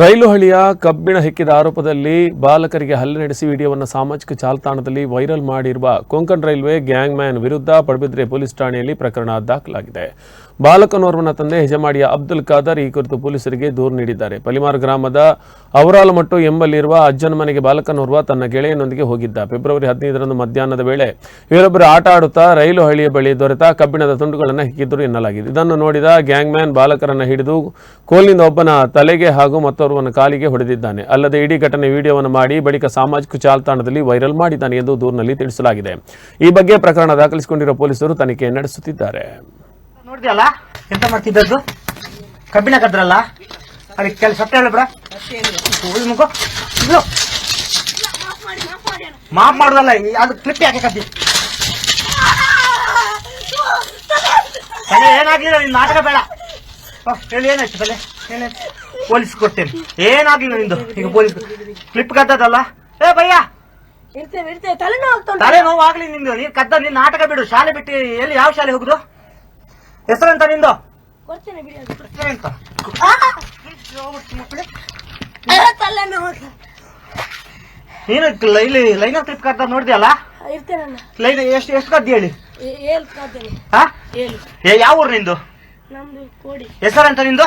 ರೈಲು ಹಳಿಯ ಕಬ್ಬಿಣ ಹೆಕ್ಕಿದ ಆರೋಪದಲ್ಲಿ ಬಾಲಕರಿಗೆ ಹಲ್ಲೆ ನಡೆಸಿ ವಿಡಿಯೋವನ್ನು ಸಾಮಾಜಿಕ ಜಾಲತಾಣದಲ್ಲಿ ವೈರಲ್ ಮಾಡಿರುವ ಕೊಂಕಣ್ ರೈಲ್ವೆ ಗ್ಯಾಂಗ್ ಮ್ಯಾನ್ ವಿರುದ್ಧ ಪಡುಬಿದ್ರೆ ಪೊಲೀಸ್ ಠಾಣೆಯಲ್ಲಿ ಪ್ರಕರಣ ದಾಖಲಾಗಿದೆ. ಬಾಲಕನೋರ್ವನ ತಂದೆ ಹೆಜಮಾಡಿಯ ಅಬ್ದುಲ್ ಖಾದರ್ ಈ ಕುರಿತು ಪೊಲೀಸರಿಗೆ ದೂರು ನೀಡಿದ್ದಾರೆ. ಪಲಿಮಾರ್ ಗ್ರಾಮದ ಔರಾಲಮಟ್ಟು ಎಂಬಲ್ಲಿರುವ ಅಜ್ಜನ ಮನೆಗೆ ಬಾಲಕನೋರ್ವ ತನ್ನ ಗೆಳೆಯನೊಂದಿಗೆ ಹೋಗಿದ್ದ. ಫೆಬ್ರವರಿ ಹದಿನೈದರಂದು ಮಧ್ಯಾಹ್ನದ ವೇಳೆ ಇವರೊಬ್ಬರು ಆಟ ಆಡುತ್ತಾ ರೈಲು ಹಳಿಯ ಬಳಿ ದೊರೆತ ಕಬ್ಬಿಣದ ತುಂಡುಗಳನ್ನು ಹಿಕ್ಕಿದ್ದರು ಎನ್ನಲಾಗಿದೆ. ಇದನ್ನು ನೋಡಿದ ಗ್ಯಾಂಗ್ ಮ್ಯಾನ್ ಬಾಲಕರನ್ನು ಹಿಡಿದು ಕೋಲಿನಿಂದ ಒಬ್ಬನ ತಲೆಗೆ ಹಾಗೂ ಮತ್ತೊರ್ವನ ಕಾಲಿಗೆ ಹೊಡೆದಿದ್ದಾನೆ. ಅಲ್ಲದೆ ಇಡೀ ಘಟನೆ ವಿಡಿಯೋವನ್ನು ಮಾಡಿ ಬಳಿಕ ಸಾಮಾಜಿಕ ಜಾಲತಾಣದಲ್ಲಿ ವೈರಲ್ ಮಾಡಿದ್ದಾನೆ ಎಂದು ದೂರಿನಲ್ಲಿ ತಿಳಿಸಲಾಗಿದೆ. ಈ ಬಗ್ಗೆ ಪ್ರಕರಣ ದಾಖಲಿಸಿಕೊಂಡಿರುವ ಪೊಲೀಸರು ತನಿಖೆ ನಡೆಸುತ್ತಿದ್ದಾರೆ. ನೋಡಿದ್ಯಲ್ಲ ಎಂತ ಮಾಡ್ತಿದ್ದದ್ದು? ಕಬ್ಬಿಣ ಕದ್ರಲ್ಲ? ಅದಕ್ಕೆ ಕೆಲಸ ಸಪ್ಟ ಹೇಳ ಮುಗೋ. ಇದು. ಮಾಫ್ ಮಾಡುದಲ್ಲ ಅದು ಕ್ಲಿಪ್ ಯಾಕೆ ಕದ್ದಿ? ತಲೆ ಏನಾಗ್ಲಿಲ್ಲ ನಿನ್ ನಾಟಕ ಬೇಡ. ಹೇಳಿ ಏನಾಯ್ತು ತಲೆ? ಏನಾಯ್ತು ಪೊಲೀಸ್ ಕೊಡ್ತೇನೆ. ಏನಾಗ್ಲಿಲ್ಲ ನಿಂದು? ಈಗ ಪೊಲೀಸ್ ಕ್ಲಿಪ್ ಕದ್ದದಲ್ಲ ಏ ಭಯ್ಯ. ತಲೆ ನೋವು ಆಗ್ಲಿ ನಿಂದು. ನೀನ್ ಕದ್ದ ನಿನ್ ನಾಟಕ ಬಿಡು. ಶಾಲೆ ಬಿಟ್ಟು ಎಲ್ಲಿ ಯಾವ ಶಾಲೆ ಹೋಗುದು? ಹೆಸರೆಂತ ನಿಂದು? ಕೊಡ್ತೇನೆ ಬಿಡಿ ಅದು. ಹೆಸರೆಂತ? ಆ, ತಲೆನೋವು ನೀನು ಇಲ್ಲಿ ಲೈನ್ ಟ್ರಿಪ್ ಕರ್ದ ನೋಡಿದ್ಯಲ್ಲ? ಇರ್ತೇನೆ ಅಣ್ಣ ಲೈನ್ ಎಷ್ಟು ಎಷ್ಟು ಕದ್ದಿ ಹೇಳಿ? ಏ- ಏಳು ಕಾದ್ದೇನೆ ಹಾ ಏಳು. ಏ ಯಾವ ಊರು ನಿಂದು? ಹೆಸರಂತ ಕೋಡಿ. ಹೆಸರೆಂತ ನಿಂದು?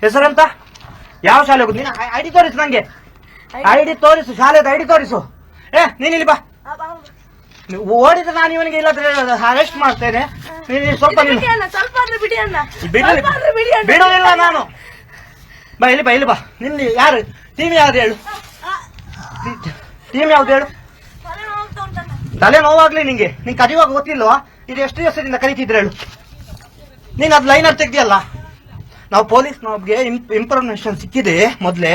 ಹೆಸರಂತ? ಯಾವ ಶಾಲೆ ಹೋಗುದು ನೀನು ಐಡಿ ತೋರಿಸು ನಂಗೆ. ಐಡಿ ತೋರಿಸು ಶಾಲೆದು ಐ ಡಿ ತೋರಿಸು. ಏ ನೀನಿಲ್ಲಿ ಇಲ್ಲಿ ಬಾ. ಆ, ಬಾ, ಬಾ. ನೀವು ಓಡಿದ್ರೆ ನಾನು ಇವನಿಗೆ ಇಲ್ಲಾದ್ರೆ ಅರೆಸ್ಟ್ ಮಾಡ್ತೇನೆ. ನೀನು ಸ್ವಲ್ಪ ನೀನು ಬಿಡಿ. ಅಣ್ಣ ಸ್ವಲ್ಪ ಆದ್ರೂ ಬಿಡಿ ಅಣ್ಣ. ಬಿಡು ಸ್ವಲ್ಪ ಆದ್ರೂ ಬಿಡಿ ಅಣ್ಣ. ಬಿಡುವುದಿಲ್ಲ ನಾನು. ಬಾ ಇಲ್ಲಿ ಬಾ ಇಲ್ಲಿ ಬಾ. ನಿಲ್ಲಿ ಯಾರು? ಟೀಮ್ ಯಾವ್ದು ಹೇಳು? ಟೀಮ್ ಯಾವ್ದು ಹೇಳು? ತಲೆ ಆಗ್ತಾ ಉಂಟಣ್ಣ. ತಲೆ ನೋವಾಗ್ಲಿ ನಿಂಗೆ. ನಿನ್ ಕದಿಯುವಾಗ ಗೊತ್ತಿಲ್ವಾ? ಇದು ಎಷ್ಟು ದಿವಸದಿಂದ ಕರೀತಿದ್ರೆ ಹೇಳು. ನೀನ್ ಅದು ಲೈನರ್ ಅಲ್ಲಿ ತೆಗ್ದಿಯಲ್ಲ? ನಾವು ಪೊಲೀಸ್ ಇಂಪ್ ಇನ್ಫಾರ್ಮೇಶನ್ ಸಿಕ್ಕಿದೆ ಮೊದ್ಲೇ.